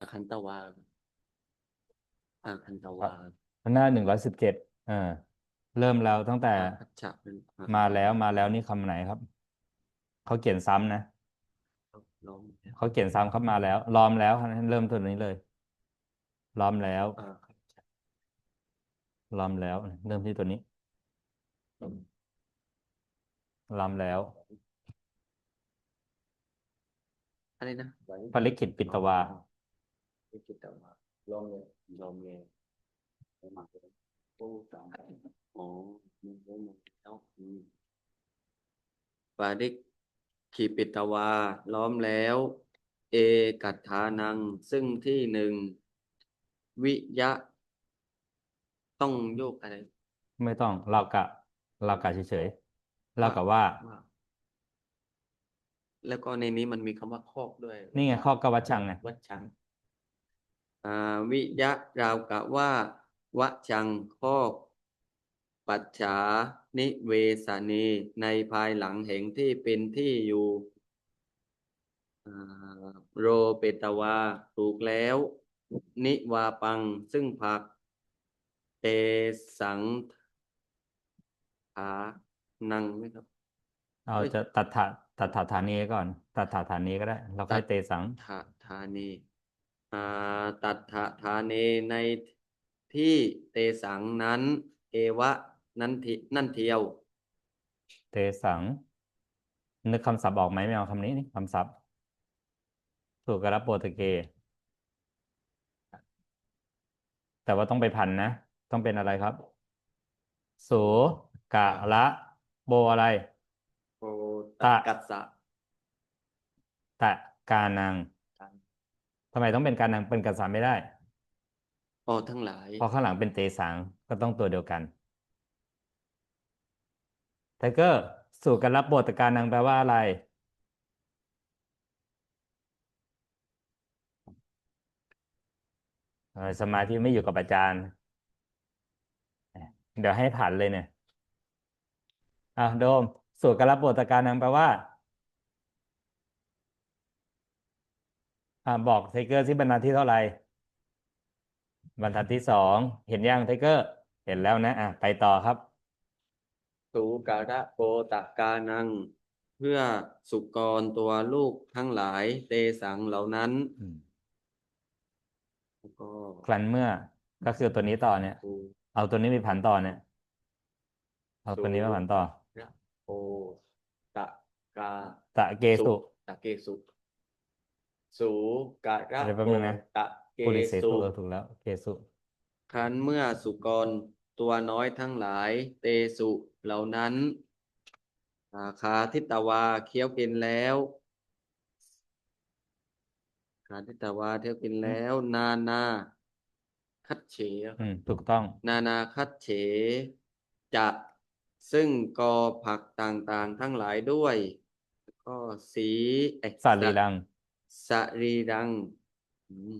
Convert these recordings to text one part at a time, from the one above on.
อาคันตวาอาคันตวาหน้าหนึ่งร้อยสิบเจ็ดอ่าเริ่มแล้วตั้งแต่อาคัจฉะเป็นอาคันมาแล้วมาแล้วนี่คำไหนครับ เขาเขียนซ้ำนะล้อมเขาเขียนซ้ำครับมาแล้วล้อมแล้วเริ่มตัวนี้เลยล้อมแล้วอาคัจฉะล้อมแล้ว เริ่มที่ตัวนี้ล้อมแล้วอะไรนะปริขิตปิตวา ปริขิตวาลองเลยลองเลยมาโอ้สามอ๋อมีเรื่องมันแล้วอืมปาริขีปิตวา ล้อมแล้ว เอกัตถานัง ซึ่งที่หนึ่ง วิยะ ต้องโยกอะไร ไม่ต้อง เรากะ เรากะเฉยๆเรากะว่าว่าแล้วก็ในนี้มันมีคำว่าคอกด้วย นี่ไงข้อกวัชชังไงวัดชังอ่า วิยะราวกะว่าวะชังคอกปัจฉานิเวสเนในภายหลังแห่งที่เป็นที่อยู่อ่าโรเปตวาถูกแล้ว นิวาปังซึ่งผักเตสังขานังไหมครับ เอาเอ้ยจะตัดถาตัดถาฐานีก่อน ตัดถาฐานีก็ได้ เราค่อยเตสังทะธานีอ่า ตัดทะธานีในที่เตสังนั้น เอวะนั้นทินั่นเทียว เตสัง นึกคำศัพท์ออกไหมไม่เอาคำนี้นี่คำศัพท์สุกระโปรตุเกสแต่ว่าต้องไปพันนะ ต้องเป็นอะไรครับ สูกะละ โบอะไรโอตะกัสสะตะกานังกัน ทำไมต้องเป็นการนังเป็นกัสสาไม่ได้ออทั้งหลายเพราะข้างหลังเป็นเตสังก็ต้องตัวเดียวกันไทเกอร์สู่กันรับบทการนังแปลว่าอะไรเออสมาธิไม่อยู่กับอาจารย์ เดี๋ยวให้ผ่านเลยเนี่ยอะโดม สู่กันรับบทการนังแปลว่า อ่าบอกไทเกอร์ที่บรรทัดที่เท่าไหร่บรรทัดที่สองเห็นยังไทเกอร์ เห็นแล้วนะอะไปต่อครับสูการะโกตะกานัง เพื่อสุกรตัวลูกทั้งหลายเตสังเหล่านั้นอืมแล้วก็ครั้นเมื่อก็คือตัวนี้ต่อเนี่ยสูเอาตัวนี้ไปผันต่อเนี่ย เอาตัวนี้มาผันต่อระโกตะกาตะเกสุ ตะเกสุ สูกะระเดี๋ยวแป๊บโกนึงนะตะเกปุริเสสุตุเออถูกแล้วเกสุ ครั้นเมื่อสุกรตัวน้อยทั้งหลายเตสุเหล่านั้นอาคาทิตวาเคี้ยวกินแล้วขาทิตวาเที่ยวกินแล้ว นานาคัดเฉอืม ถูกต้อง นานาคัดเฉจะซึ่งกอผักต่างๆทั้งหลายด้วยแล้วก็สีเอ้ยสารีรัง สรีรังอืม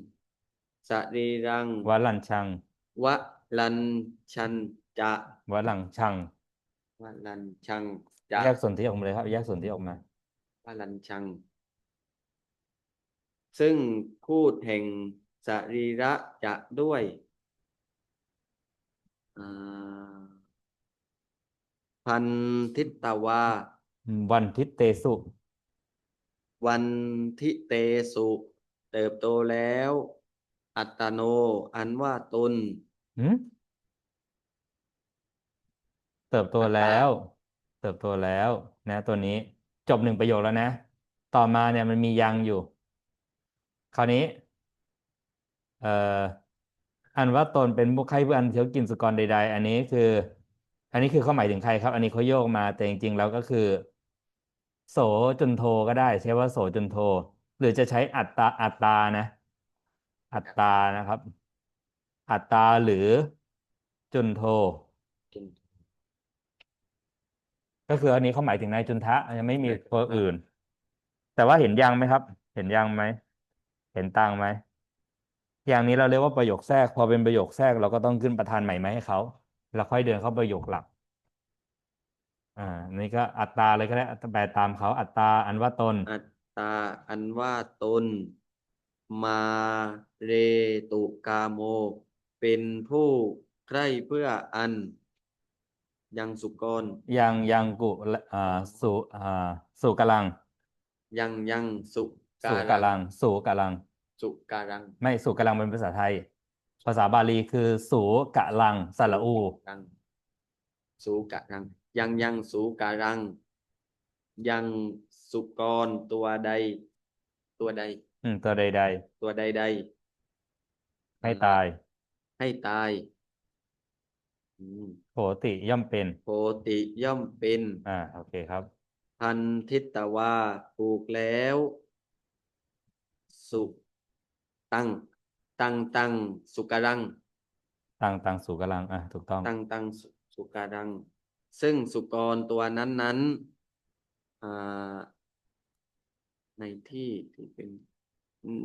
สรีรังวลัญชังวะลันชันจะวลังชังวะลันชังจะแยกส่วนที่ออกมาเลยครับแยกส่วนที่ออกมาวะลันชัง ซึ่งคูดแห่งสรีระจะด้วยอ่าพันทิตวาวันทิตเตสุ วันทิเตสุ เติบโตแล้ว อัตโน อันว่าตน หืมเติบโตแล้ว เติบโตแล้ว นะ ตัวนี้ จบหนึ่งประโยคแล้วนะ ต่อมาเนี่ยมันมียังอยู่ คราวนี้ เอ่อ อันว่าตนเป็นผู้ใครผู้อันเที่ยวกินสุกรใด ๆ อันนี้คือ อันนี้คือเขาหมายถึงใครครับ อันนี้เขาโยกมาแต่จริงๆแล้วก็คือ โสจนโทก็ได้ ใช้ว่าโสจนโท หรือจะใช้อัตตาอัตตานะ อัตตานะครับ อัตตาหรือจุนโท ก็คืออันนี้เขาหมายถึงนายจุนทะยังไม่มีตัวอื่น แต่ว่าเห็นยังไหมครับ เห็นยังไหมเห็นตังไหมอย่างนี้เราเรียกว่าประโยคแทรก พอเป็นประโยคแทรกเราก็ต้องขึ้นประธานใหม่มาให้เขาแล้วค่อยเดินเข้าประโยคหลัก อ่านี่ก็อัตตาเลยก็ได้แปลตามเขาอัตตาอันว่าตน อัตตาอันว่าตน มาเรตุกาโม เป็นผู้ใคร่เพื่ออัน ยังสุกรยังยังกุละอ่าสุอ่าสุกำลังยังยังสุสุกำลังสุกำลัง สุการังไม่สุกำลังเป็นภาษาไทย ภาษาบาลีคือสูกะลังสระอู รังสุการัง ยังยังสุการัง ยังสุกรตัวใด ตัวใด อืมตัวใดตัวใดใดๆให้ตาย ให้ตายอืมโหติย่อมเป็นโพติย่อมเป็น อ่าโอเคครับ พันทิตวาถูกแล้ว สุตั้งตั้งตั้งสุการัง ตังตังสุกำลังอะถูกต้อง ตั้งตั้งสุสุการัง ซึ่งสุกรตัวนั้นนั้นอ่าในที่ที่เป็น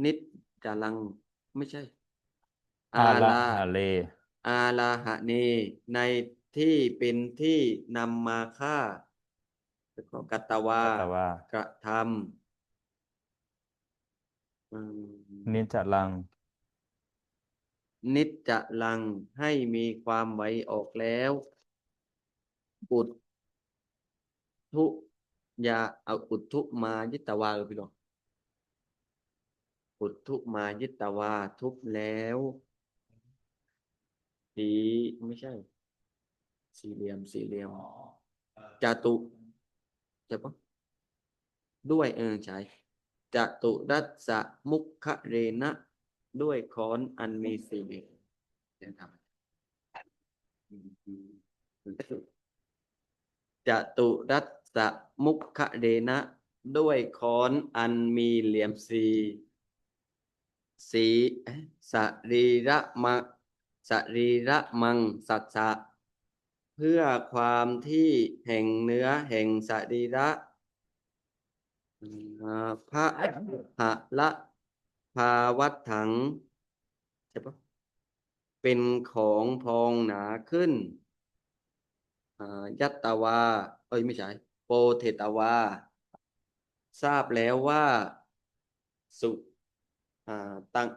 นิจจารังไม่ใช่อาลาลาหะเล อาลาหะเน ในที่เป็นที่นำมาฆ่าแล้วก็กัตตวากัตตวา กระทำอืม นิจจลัง นิจจะลังให้มีความไหวออกแล้ว อุดทุยาเอาอุดทุมายิตวาเออพี่น้องอุดทุมายิตวาทุบแล้วสีไม่ใช่ สี่เหลี่ยมสี่เหลี่ยมจตุใช่ปะด้วยเออใช่จตุรัสสะมุขเรนะ ด้วยค้อนอันมีสี่เหลี่ยมเดี๋ยวทำ จตุรัสสะมุขเรนะ ด้วยค้อนอันมีเหลี่ยมสีสีสรีระมะสรีระมังสัสสะเพื่อความที่แห่งเนื้อแห่งสรีระพระหะละภาวัตถังใช่ปะเป็นของพองหนาขึ้น ยัตตวา เอ้ยไม่ใช่โปเทตวา ทราบแล้วว่า สุอ่าตัง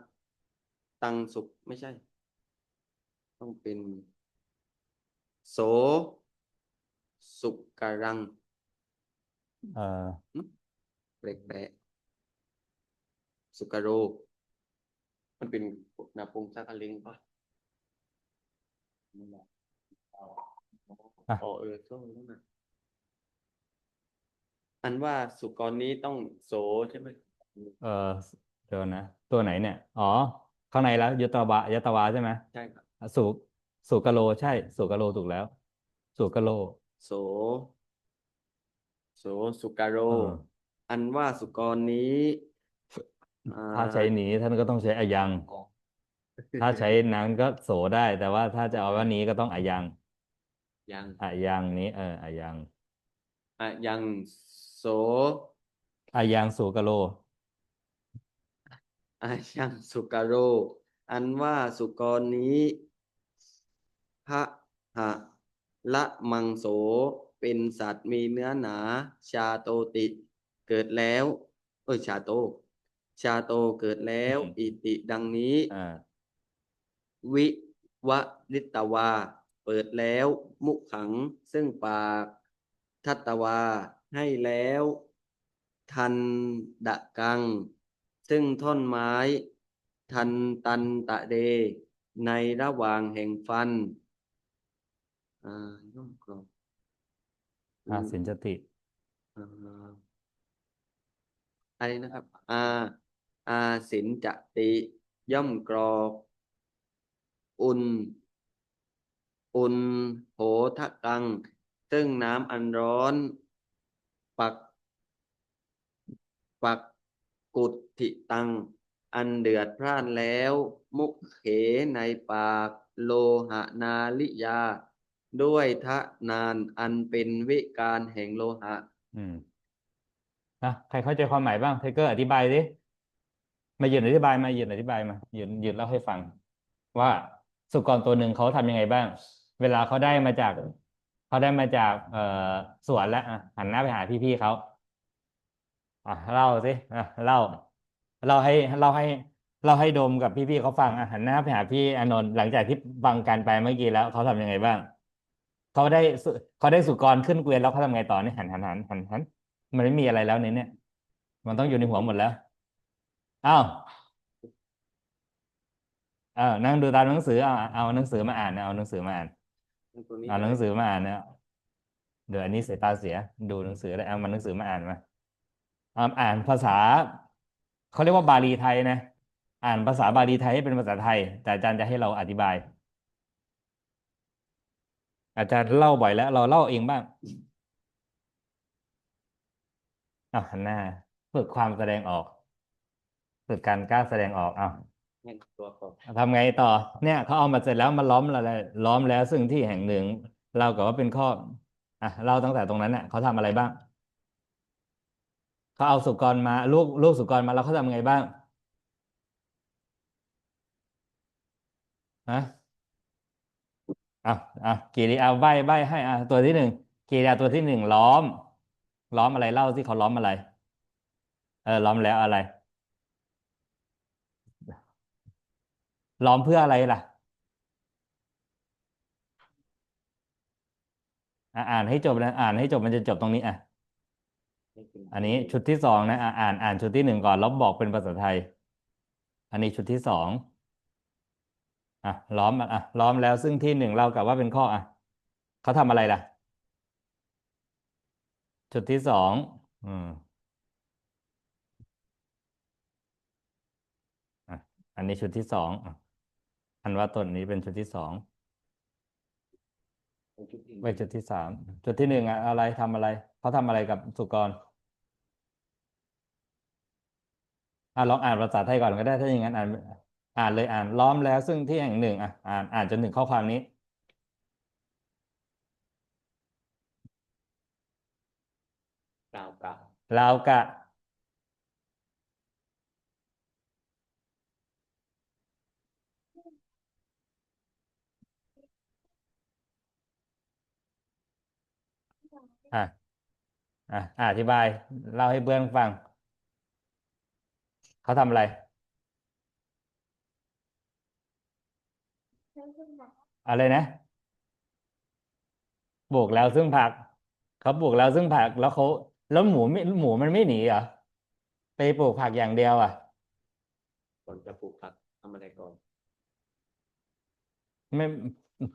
ตังสุขไม่ใช่ ต้องเป็น โส สุการังเอ่อแปลกแปลกสุกาโร มันเป็นนาปงสักอลิงปะนั่นแหละ อ๋ออะอ๋อเออโซ่นั่นน่ะอันว่าสุกรนี้ต้องโสใช่ไหมเอ่อเดี๋ยวนะ ตัวไหนเนี่ย อ๋อ ข้างในแล้วยตวายตวาใช่ไหมใช่ครับอะสุสุกะโลใช่ สุกะโลถูกแล้ว สุกะโล โส โสสุกาโร เออ อันว่าสุกรนี้อ่ถ้าใช้หนีท่านก็ต้องใช้อายัง ถ้าใช้นั้นก็โสได้ แต่ว่าถ้าจะเอาว่านี้ก็ต้องอายัง ยังอายังนี้เอออายังอะยังโสอายังสุกะโลอายังสุกาโร อันว่าสุกรนี้พระหะละมังโสเป็นสัตว์มีเนื้อหนา ชาโตติเกิดแล้ว เอ้ยชาโต ชาโตเกิดแล้ว อืม อิติดังนี้ อ่า วิวริตวา เปิดแล้ว มุขัง ซึ่งปาก ทัตตวา ให้แล้ว ทันดะกัง ซึ่งท่อนไม้ ทันตันตะเด ในระหว่างแห่งฟันอ่าย่อมกรอบอาสินจติอ่าอะไรนะครับอาอาสินจะติ ย่อมกรอกอุน อุนโหทะกัง ซึ่งน้ำอันร้อน ปัก ปักกุดทิตัง อันเดือดพร่านแล้ว มุกเขในปาก โลหะนาลิยา ด้วยทะนานอันเป็นวิการแห่งโลหะ อืมนะใครเข้าใจความหมายบ้างไทเกอร์อธิบายดิมาหยืนอธิบายมาหยืนอธิบายมาหยืนยืนเล่าให้ฟัง ว่าสุกรตัวหนึ่งเขาทำยังไงบ้าง เวลาเขาได้มาจากเขาได้มาจาก เอ่อสวนแล้วอะหันหน้าไปหาพี่ๆเขาอะเล่าสิอะเล่าเล่าให้เล่าให้เล่าให้ดมกับพี่ๆเขาฟังอะหันหน้าไปหาพี่อานนท์หลังจากที่ฟังการไปเมื่อกี้แล้วเขาทำยังไงบ้างเขาได้เขาได้สุกรขึ้นเกวียนแล้วเขาทำไงต่อเนี่ยหันหันหันหันหันมันไม่มีอะไรแล้วในเนี่ย มันต้องอยู่ในหัวหมดแล้วอ้าวเออนั่งดูตามหนังสือเอาเอาหนังสือมาอ่านเอาหนังสือมาอ่าน ตัวนี้เอาหนังสือมาอ่านเนี่ยเดี๋ยวอันนี้สายตาเสีย ดูหนังสือได้เอามันหนังสือมาอ่านมาอ่าอ่านภาษาเขาเรียกว่าบาลีไทยนะอ่านภาษาบาลีไทยให้เป็นภาษาไทย แต่อาจารย์จะให้เราอธิบาย อาจารย์เล่าบ่อยแล้ว เราเล่าเองบ้างอะหน้าฝึกความแสดงออกฝึกการกล้าแสดงออกอ้า ตัวก่อนทำไงต่อ เนี่ยเขาเอามาเสร็จแล้วมาล้อมอะไรล้อมแล้ว ซึ่งที่แห่งหนึ่ง เรากับว่าเป็นข้ออะเล่าตั้งแต่ตรงนั้นน่ะเขาทำอะไรบ้างเขาเอาสุกรมาลูกลูกสุกรมาแล้วเขาทำไงบ้างฮะอะอะกิริยาใบใบให้อะตัวที่หนึ่งกิริยาตัวที่หนึ่งล้อม ล้อมอะไรเล่าที่เขาล้อมอะไร เออล้อมแล้วอะไร ล้อมเพื่ออะไรล่ะ อ่านให้จบนะอ่านให้จบมันจะจบตรงนี้อะ อันนี้ชุดที่สองนะอ่านอ่านชุดที่หนึ่งก่อนแล้วบอกเป็นภาษาไทย อันนี้ชุดที่สองอะล้อมอะล้อมแล้วซึ่งที่หนึ่งเรากับว่าเป็นข้ออะเขาทำอะไรล่ะ ชุดที่สองอืมอะอันนี้ชุดที่สองอะ อันว่าต้นนี้เป็นชุดที่สองเป็นชุดที่ไปจุดที่สามจุดที่หนึ่งอะอะไรทำอะไรเขาทำอะไรกับสุกรอะลองอ่านภาษาไทยก่อนก็ได้ถ้าอย่างนั้นอ่านอ่านเลยอ่านล้อมแล้ว ซึ่งที่แห่งหนึ่งอะอ่านอ่านจนถึงข้อความนี้กล่าวกะราวกะอะ อะอะอธิบายเล่าให้เพื่อนฟัง เขาทำอะไรอะไรนะปลูกแล้วซึ่งผักเขาปลูกแล้วซึ่งผักแล้วเขาแล้วหมูไม่หมูมันไม่หนีเหรอไปปลูกผักอย่างเดียวอะก่อนจะปลูกผักทำอะไรก่อนไม่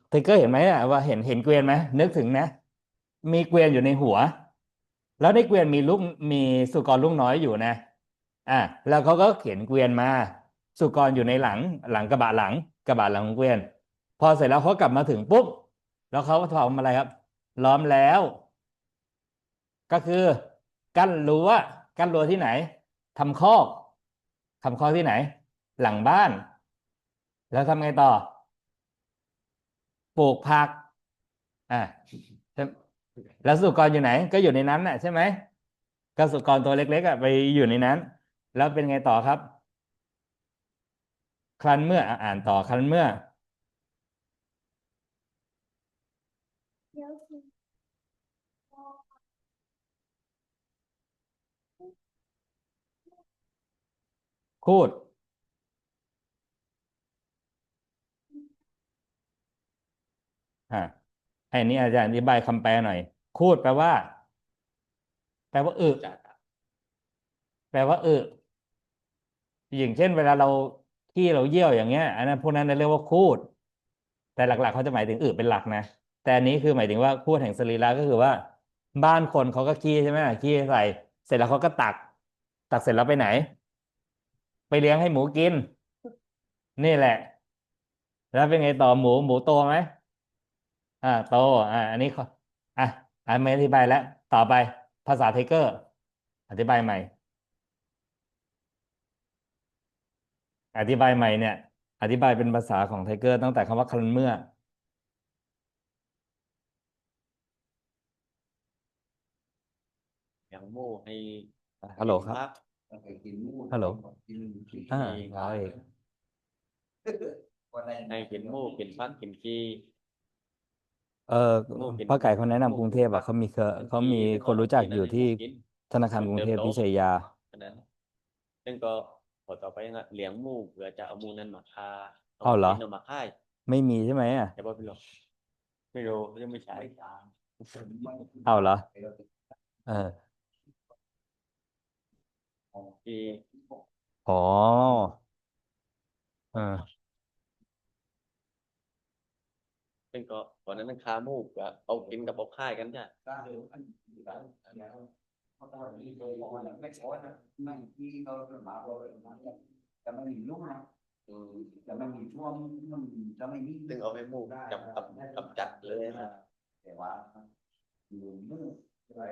เทเกอร์เห็นไหมอะว่าเห็นเห็นเกวียนไหมนึกถึงนะ มีเกวียนอยู่ในหัว แล้วในเกวียนมีลูกมีสุกรลูกน้อยอยู่นะอะแล้วเขาก็เข็นเกวียนมา สุกรอยู่ในหลังหลังกระบะหลังกระบะหลังของเกวียน พอเสร็จแล้วเขากลับมาถึงปุ๊บแล้วเขาทำอะไรครับ ล้อมแล้ว ก็คือกั้นรั้วกั้นรั้วที่ไหนทำคอกทำคอกที่ไหน หลังบ้าน แล้วทำไงต่อ ปลูกผักอ่า แล้วสุกรอยู่ไหน ก็อยู่ในนั้นน่ะใช่ไหมก็สุกรตัวเล็กๆอะไปอยู่ในนั้น แล้วเป็นไงต่อครับ ครั้นเมื่ออ่านต่อครั้นเมื่อคูดอ่า ไอ้นี้อาจารย์อธิบายคำแปลหน่อยคูดแปลว่า แปลว่าอึแปลว่าอึอย่างเช่น เวลาเราขี้เราเยี่ยวอย่างเงี้ย อันนั้นพวกนั้นเรียกว่าคูด แต่หลัก ๆเขาจะหมายถึงอึเป็นหลักนะแต่อันนี้คือหมายถึงว่าคูดแห่งสรีระก็คือว่า บ้านคนเขาก็ขี้ใช่ไหมขี้ใส่ เสร็จแล้วเขาก็ตัก ตักเสร็จแล้วไปไหน ไปเลี้ยงให้หมูกิน นี่แหละ แล้วเป็นไงต่อหมูหมูโตไหม อ่าโตอ่าอันนี้ขออะอันไม่อธิบายแล้วต่อไปภาษาไทเกอร์ อธิบายใหม่ อธิบายใหม่เนี่ย อธิบายเป็นภาษาของไทเกอร์ ตั้งแต่คำว่าคันเมื่อ อย่างโม่ให้ฮัลโหลครับพักฮัลโหลกินอ่าขี้เราเองให้กินโม่กินพักกินขี้ เออโม่กินป้าไก่เขาแนะนำกรุงเทพอะเขามีเครือเขามีคนรู้จักอยู่ที่ธนาคารกรุงเทพพิเชยยาฉะนั้นซึ่งก็อต่อไปนะเลี้ยงหมูเผื่อจะเอาหมูนั้นมาฆ่าเอาเหรอเอามาฆ่าไม่มีใช่ไหมอะแต่ว่าพี่หรอกไม่รู้ยังไม่ใช่เอาเหรอเออที่อ๋อเออ เป็นก็ ก่อนนั้นมันฆ่ามูเผื่อเอากินกับเอาฆ่ายกันจ้ะแต่ไม่มีลูกนะแต่ไม่มีช่วงมันจะไม่มีซึ่งเอาให้หมูจับกับกับจัดเลยนะแต่ว่าอยู่มือ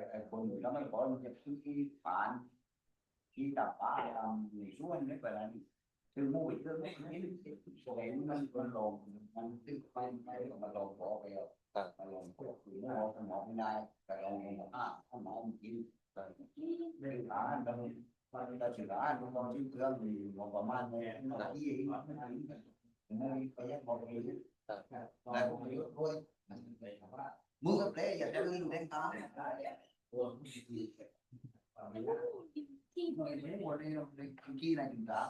ไอ้คนแล้วไม่พอมันจะซื้อที่ฝานที่ตับปลาทำในช่วงนี้ไปแล้ว คือมูอีกเรื่องไม่ไม่เห็นมันมันลงมันตึกไปไปมันลงพอไปแล้วมันลงพวกคือหมอสมองไม่ได้แต่ลงลงอะถ้าหมอมันกินไม่ได้ทานแต่มันแต่ถึงร้านมันต้องชื่อเครื่องมีหมอประมาณนี้นาทีมันไม่ถึงไม่ไปยังบอกเลยได้ผมอายุด้วยมือกับเล่อย่าจะลืมเล่นตามไม่หมดเลยในกี้ในถึงสาม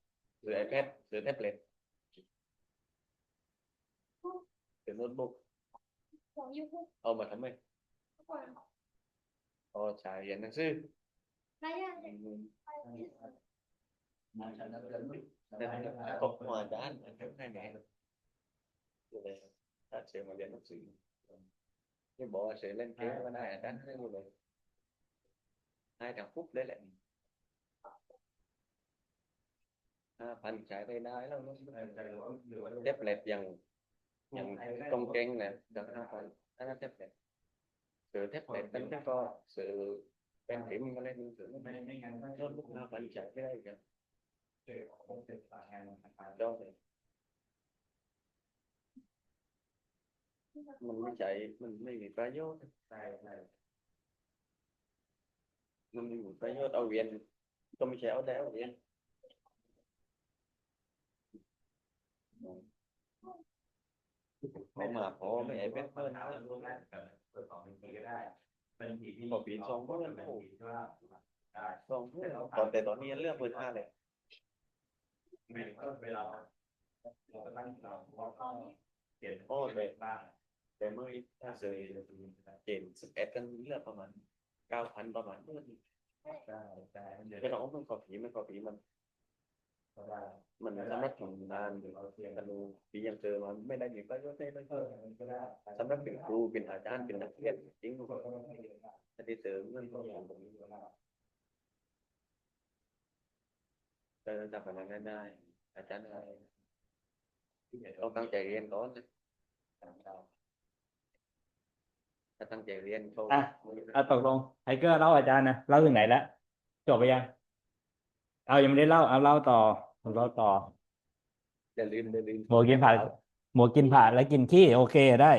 เล็ตซื้อเท็บเล็ตนั้นก็ซื้อเป็นพิมพ์ก็เล่นซื้อไม่ไม่งั้นโน้ตบุ๊กห้าพัน ใช้ไม่ได้กันจองเลยมันไม่ใช่มันไม่มีประโยชน์มันไม่มีประโยชน์เอาเวียนก็ไม่ใช่เอาได้ เอาเวียนพอมาพอไม่ไอ้เป็นเพิ่นพอปีสองเพิ่นโอ้สองเพิ่นตอนแต่ตอนนี้เลือกเพิ่นห้าเลยโอ้แต่แต่เมื่อถ้าเจอเจนสิบเอ็ดกันเลือกประมาณเก้าพันประมาณเมื่อนี้แต่เราไม่ขอผีไม่ขอผีมัน มันสามารถทำงานหรือแต่ดูปียังเจอมันไม่ได้มีประโยชน์ได้เลยสำหรับเป็นครูเป็นอาจารย์เป็นนักเรียนจริงๆถ้าได้เจอเงินก็อย่างจะจับพนักงานได้ อาจารย์ได้ต้องตั้งใจเรียนก่อนนะถ้าตั้งใจเรียนเขาอะอะตกลงไทเกอร์เล่าอาจารย์นะเล่าถึงไหนแล้วจบไปยัง เอายังไม่ได้เล่าเอาเล่าต่อเล่าต่ออย่าลืมอย่าลืมหมูกินผักหมูกินผักแล้วกินขี้โอเคได้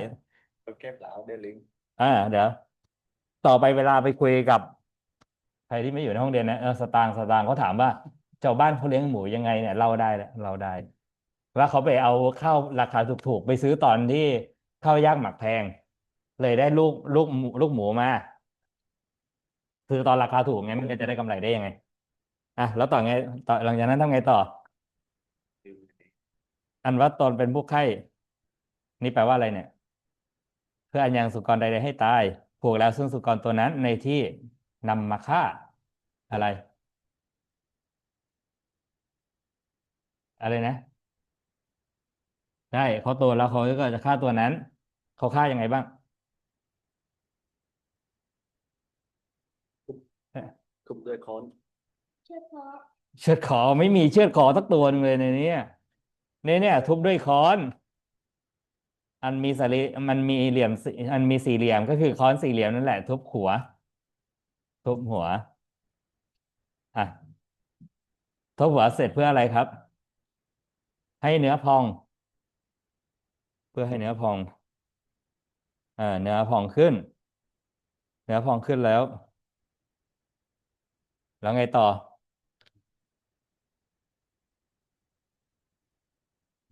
โอเคเปล่าอย่าลืมอ่าเดี๋ยวต่อไปเวลาไปคุยกับใครที่ไม่อยู่ในห้องเรียนนะเออสตางค์สตางค์เขาถามว่าชาวบ้านเขาเลี้ยงหมูยังไงเนี่ยเล่าได้แหละเราได้ ว่าเขาไปเอาข้าวราคาถูกๆไปซื้อตอนที่ข้าวยากหมักแพง เลยได้ลูกลูกหมูลูกหมูมาซื้อตอนราคาถูกไงมันก็จะได้กำไรได้ยังไง อะแล้วต่อไงต่อหลังจากนั้นทำไงต่อ อันว่าตนเป็นผู้ไข้ นี่แปลว่าอะไรเนี่ย เพื่ออันยังสุกรใดๆให้ตายผูกแล้วซึ่งสุกรตัวนั้นในที่นำมาฆ่า อะไร อะไรนะได้เขาโตแล้วเขาก็จะฆ่าตัวนั้น เขาฆ่ายังไงบ้างทุบด้วยค้อน เชือดคอเชือดคอไม่มีเชือดคอสักตัวนึงเลยในนี้ยเนี่ยเนี่ยทุบด้วยค้อน อันมีสรีมันมีเหลี่ยม อันมีสี่เหลี่ยมก็คือค้อนสี่เหลี่ยมนั่นแหละ ทุบหัว ทุบหัวอะทุบหัวเสร็จเพื่ออะไรครับ ให้เนื้อพอง เพื่อให้เนื้อพองเอ่าเนื้อพองขึ้น เนื้อพองขึ้นแล้ว แล้วไงต่อ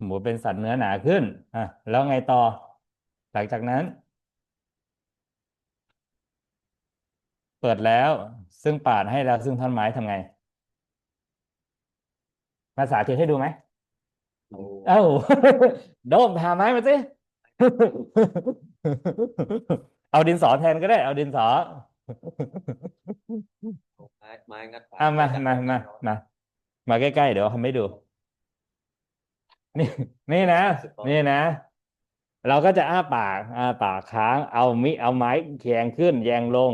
หมูเป็นสัตว์เนื้อหนาขึ้นอะแล้วไงต่อ หลังจากนั้น เปิดแล้ว ซึ่งปาดให้แล้วซึ่งท่อนไม้ทำไง มาสาธิตให้ดูไหมโอ้เอ้าโดมหาไม้มาสิเอาดินสอแทนก็ได้ เอาดินสอไม้ไม้งัดปากอะมามามามามาใกล้ๆเดี๋ยวทำให้ดู นี่นี่นะ นี่นะ เราก็จะอ้าปากอ้าปากค้างเอามิเอาไม้แยงขึ้น แยงลง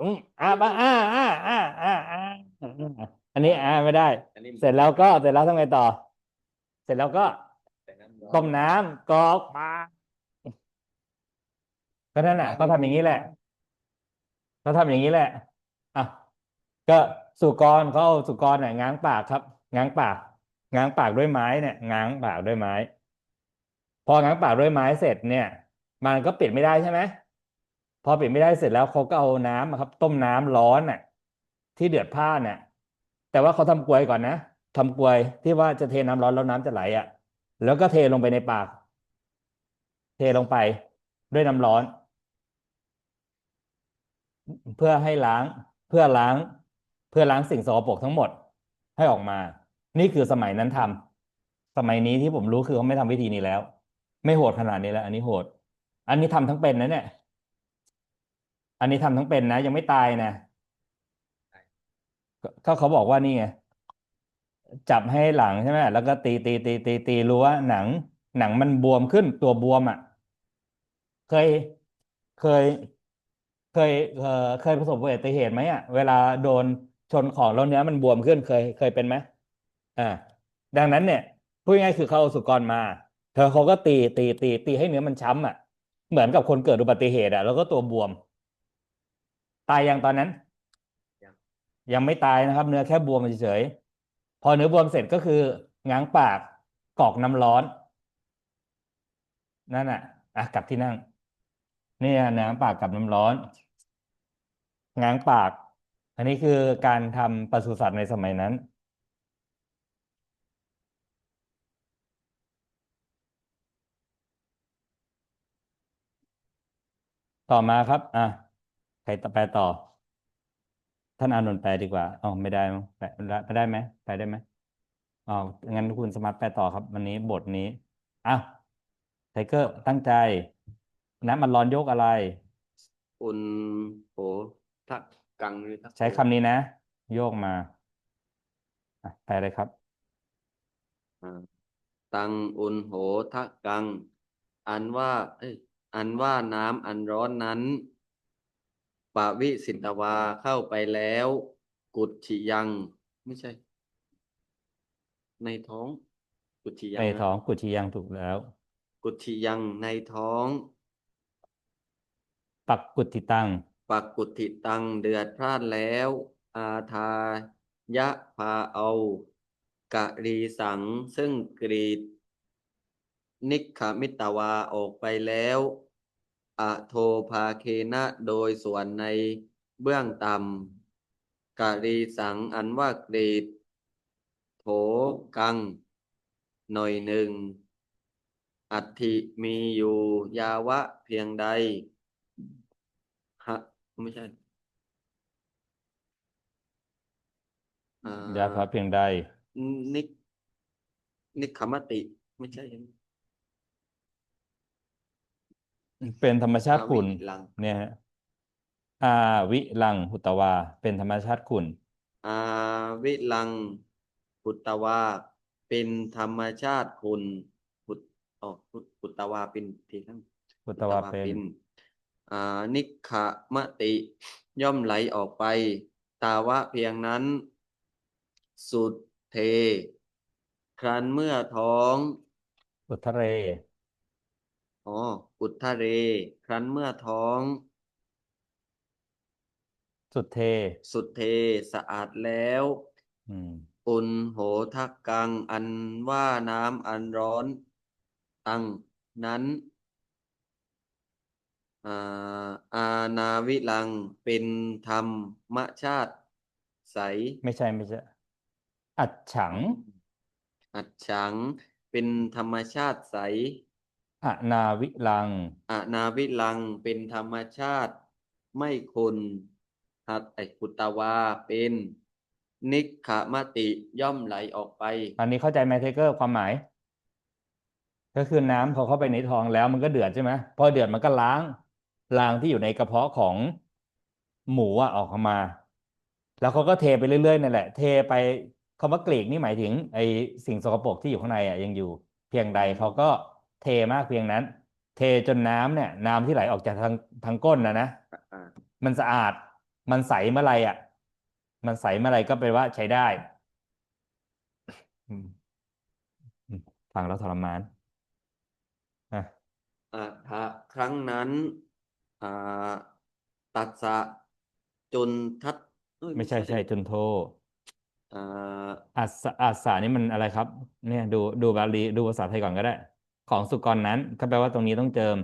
อืมอ้าปากอ้าอ้าอ้าอ้าอ้าอันนี้อ้าไม่ได้ อันนี้เสร็จแล้วก็เสร็จแล้วทำไงต่อ เสร็จแล้วก็ใส่น้ำร้อนต้มน้ำกรอกปากก็นั่นแหละเขาทำอย่างนี้แหละเขาทำอย่างนี้แหละอะก็สุกรเขาเอาสุกรเนี่ยง้างปากครับ ง้างปาก ง้างปากด้วยไม้เนี่ย ง้างปากด้วยไม้ พอง้างปากด้วยไม้เสร็จเนี่ย มันก็ปิดไม่ได้ใช่ไหมพอปิดไม่ได้เสร็จแล้วเขาก็เอาน้ำครับ ต้มน้ำร้อนน่ะ ที่เดือดพล่านน่ะ แต่ว่าเขาทำกลวยก่อนนะทำกลวยที่ว่าจะเทน้ำร้อนแล้วน้ำจะไหลอะ แล้วก็เทลงไปในปาก เทลงไปด้วยน้ำร้อน เพื่อให้ล้างเพื่อล้าง เพื่อล้างสิ่งสกปรกทั้งหมดให้ออกมา นี่คือสมัยนั้นทำสมัยนี้ที่ผมรู้คือเขาไม่ทำวิธีนี้แล้ว ไม่โหดขนาดนี้แล้ว อันนี้โหด อันนี้ทำทั้งเป็นนะเนี่ย อันนี้ทำทั้งเป็นนะ ยังไม่ตายนะก็เขาบอกว่านี่ไงจับให้หลังใช่ไหมแล้วก็ตีตีตีตีตีรู้ว่าหนัง หนังมันบวมขึ้นตัวบวมอะ เคยเคย เคยเออเคยประสบอุบัติเหตุไหมอะ เวลาโดนชนของแล้วเนื้อมันบวมขึ้นเคยเคยเป็นไหม อ่าดังนั้นเนี่ยพูดง่ายๆคือเขาเอาสุกรมา เธอเขาก็ตีตีตีตีให้เนื้อมันช้ำอะ เหมือนกับคนเกิดอุบัติเหตุอะ แล้วก็ตัวบวม ตายยังตอนนั้น ยังไม่ตายนะครับ เนื้อแค่บวมเฉยๆพอเนื้อบวมเสร็จก็คือง้างปากกรอกน้ำร้อน นั่นน่ะอะกลับที่นั่งนี่อะง้างปากกับน้ำร้อนง้างปาก อันนี้คือการทำปศุสัตว์ในสมัยนั้น ต่อมาครับ อะใครต่อไปต่อ ท่านอานนท์แปลดีกว่าอ๋อไม่ได้มั้งแปลไม่ได้ไหมแปลได้ไหมอ๋องั้นคุณสมัครแปลต่อครับ วันนี้บทนี้อะไทเกอร์ตั้งใจน้ำมันร้อนยกอะไร อุ่นโหทักกังหรือทักใช้โหคำนี้นะ โยกมาอะแปลเลยครับ อ่าตังอุนโหทักกัง อันว่า เอ้ย อันว่าน้ำอันร้อนนั้นปะวิสินตวาเข้าไปแล้ว กุจฉิยัง ไม่ใช่ ในท้อง กุจฉิยังในนะท้องกุชิยังถูกแล้ว กุจฉิยังในท้อง ปักกุติตัง ปักกุฏฐิตังเดือดพล่านแล้ว อาทายะพาเอากะรีสังซึ่งกรีด นิกขมิตวาออกไปแล้ว อโทภาเคนะโดยส่วนในเบื้องต่ำกะรีสังอันว่ากรีดโถกัง หน่อยหนึ่ง อัฐิมีอยู่ยาวะเพียงใด ฮะ ไม่ใช่อ่ายาพระเพียงใด นิกนิคขมติ ไม่ใช่ใช่ไหม เป็นธรรมชาติอาวิขุ่นลังเนี่ยฮะอาวิลังหุตวา เป็นธรรมชาติขุ่นอาวิลังพุตตวา เป็นธรรมชาติคุณพุตอ๋อพุพุตตวาเป็นทีทั้งหุตวาเป็น อ่า นิคขมติ ย่อมไหลออกไป ตาวะเพียงนั้น สุดเท ครั้นเมื่อท้องอุทะเร อ๋อ อุทะเร ครั้นเมื่อท้อง สุดเท สุดเทสะอาดแล้ว อืมโออุณโหทักกัง อันว่าน้ำอันร้อน ตัง นั้นอ่าอานาวิลัง เป็นธรรมชาติ ใส ไม่ใช่ไม่ใช่ อัดฉัง อัจฉัง เป็นธรรมชาติใส อนาวิลัง อนาวิลังเป็นธรรมชาติ ไม่คุณหัตไอกุตวาเป็นนิกขมติย่อมไหลออกไป อันนี้เข้าใจไหมเทเกอร์ความหมาย ก็คือน้ำพอเข้าไปในท้องแล้วมันก็เดือดใช่ไหมพอเดือดมันก็ล้างล้างที่อยู่ในกระเพาะของหมูอะออกมา แล้วเขาก็เทไปเรื่อยๆนั่นแหละ เทไปคำว่ากรีกนี่หมายถึง ไอสิ่งสกปรกที่อยู่ข้างในอะยังอยู่ เพียงใดเขาก็ เทมากเพียงนั้น เทจนน้ำเนี่ย น้ำที่ไหลออกจากทางทางก้นนะนะอ่ามันสะอาด มันใสเมื่อไหรอะ มันใสเมื่อไหรก็แปลว่าใช้ได้อืมอืมฟังแล้วทรมานอะอัฏฐะครั้งนั้นอ่าตัสสะจนทัดเอ้ยไม่ใช่ใช่จุนโทอ่าอัสสะอัสสะนี่มันอะไรครับ เนี่ย ดูดูบาลีดูภาษาไทยก่อนก็ได้ ของสุกรนั้น ก็แปลว่าตรงนี้ต้องเจิม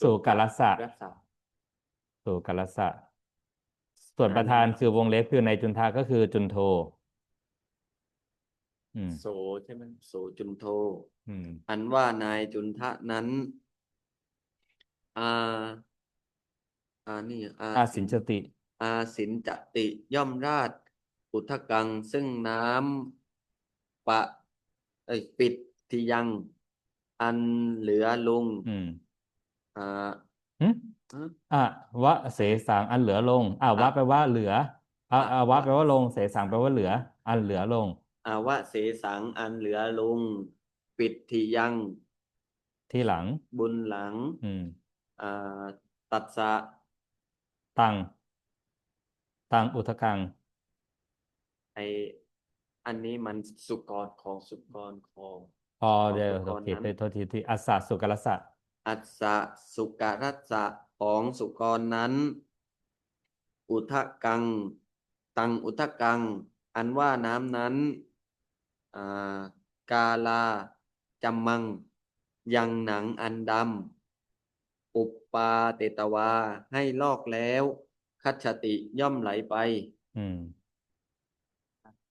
สุกาลสะรักษาสุกาลสะส่วนประธานคือวงเล็บคือในจุนทาก็คือจุนโทอืม โสใช่ไหมโสจุนโท อืม อันว่านายจุนทะนั้นอาอานี่อาอาสินจติ อาสินจติย่อมราดอุทกัง ซึ่งน้ำปะเอ้ยปิดที่ยัง อันเหลือลุงอืมอ่าหึฮะอะวะเสสางอันเหลือลงอ่าวะอะแปลว่าเหลืออะอะอาวะวะ แปลว่าลง เสสางแปลว่าเหลือ อันเหลือลง อาวะเสสังอันเหลือลุงปิดที่ยังที่หลัง บุญหลังอืม อ่าตัดสะตัง ตังอุทกัง ไออันนี้มันสุกรของสุกรของ อ๋อของเดี๋ยวสุกโอรเคนั้นโทษทีที่อัสสะสุกลสะอัสสะสุกรัสสะของสุกรนั้น อุทะกัง ตังอุทะกัง อันว่าน้ำนั้นอ่ากาลาจัมมัง ยังหนังอันดำ อุปปาเตตวาให้ลอกแล้ว คัจฉติย่อมไหลไป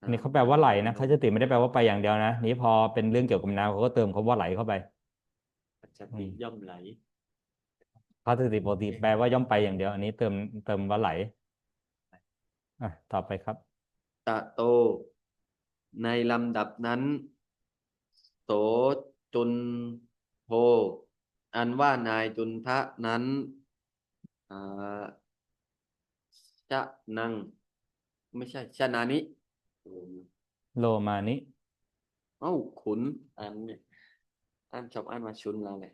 อืมอันนี้เขาแปลว่าไหลนะคัจจติไม่ได้แปลว่าไปอย่างเดียวนะนี้พอเป็นเรื่องเกี่ยวกับน้ำเขาก็เติมคำว่าไหลเข้าไปคัจฉติอืมย่อมไหลคัจจติปกติแปลว่าย่อมไปอย่างเดียว อันนี้เติมเติมว่าไหลอะต่อไปครับตะโต ในลำดับนั้นโสจุนโทอันว่านายจุนทะนั้นอ่าชะนัง ไม่ใช่ชนานิ โลมานิ เอ้าขุนอันเนี่ยอันชอบอ่านมาชุนเราเลย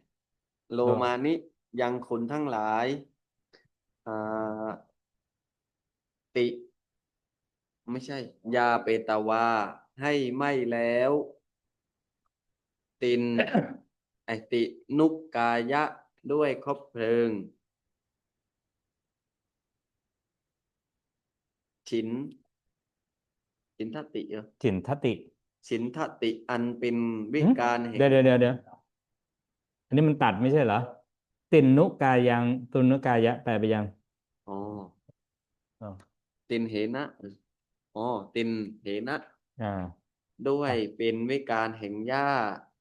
โลมานิยังขุนทั้งหลายอ่าติ ไม่ใช่ ยาเปตาวา ให้ไหม้แล้ว ติน ไอตินุกกายะด้วยคบเพลิง ฉิน ฉินทติเหรอจินทติฉินทติอันเป็นวิหึการแห่งเดี๋ยวเดี๋ยวเดี๋ยวเดี๋ยวอันนี้มันตัดไม่ใช่เหรอตินนุกายังตุนนุกายะแปลไปยัง อ๋ออ๋อตินเหนะอ๋อตินเหนะ อ่า ด้วยเป็นวิการแห่งหญ้า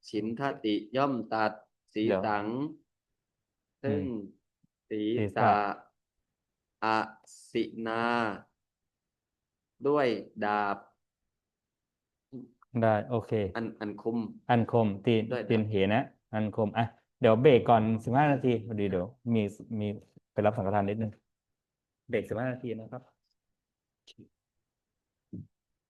ฉินทติย่อมตัดสีเดี๋ยวสังซึ่งสีศีรษะตาอสินา ด้วยดาบ ได้โอเค อันอันคม อันคมตีนด้วยตีนเหนะ อันคมอะเดี๋ยวเบรกก่อนสิบห้านาทีพอดีเดี๋ยวมีมีไปรับสังฆทานนิดนึงเบรกสิบห้านาทีนะครับ